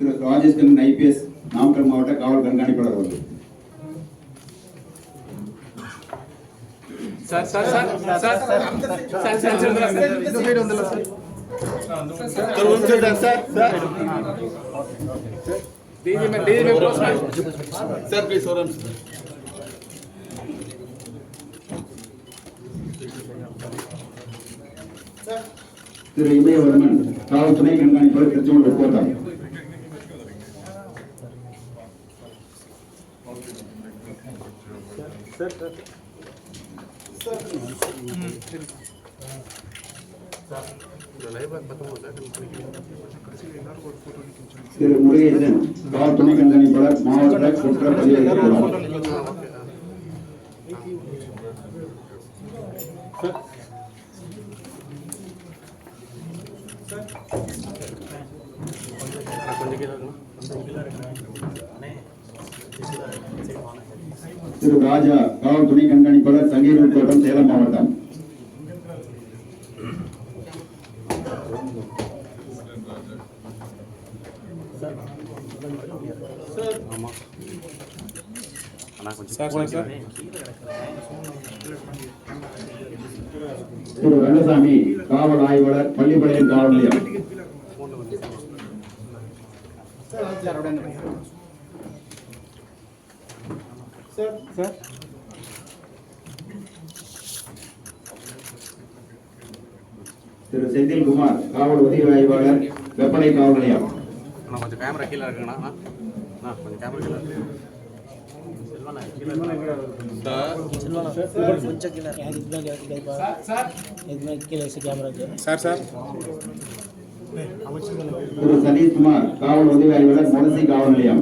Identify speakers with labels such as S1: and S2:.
S1: திரு Rajesh Kannan IPS Namakkal மாவட்ட காவல் கண்காணிப்பாளர் அவர்கள்
S2: sir sir sir sir sir
S1: திரு இமயவர்மன் காவல் துணை கண்காணிப்பாளர் திருச்செங்கோடு கோட்டம் திரு முருகேசன் கார் துணைக்கண்காணி பல மாவட்ட குற்ற பதிவு திரு ராஜா காவல் துணை கண்காணிப்பாளர் சங்கீர் கோட்டம் சேலம் மாவட்டம். திரு ரங்கசாமி காவல் ஆய்வாளர் பள்ளிப்பாளையம் காவல் நிலையம். சார் அப்படியே சார் சார். திரு செந்தில்குமார் காவல் உதவி ஆய்வாளர் வெப்பனை காவல் நிலையம்
S3: அண்ணா கொஞ்சம் கேமரா கீழே இருக்குங்கண்ணா. அண்ணா கொஞ்சம் கேமரா கீழே இருக்கு.
S2: Sir sir.
S1: திரு சதீஷ்குமார் காவல் உதவி ஆய்வாளர் முரசி காவல் நிலையம்.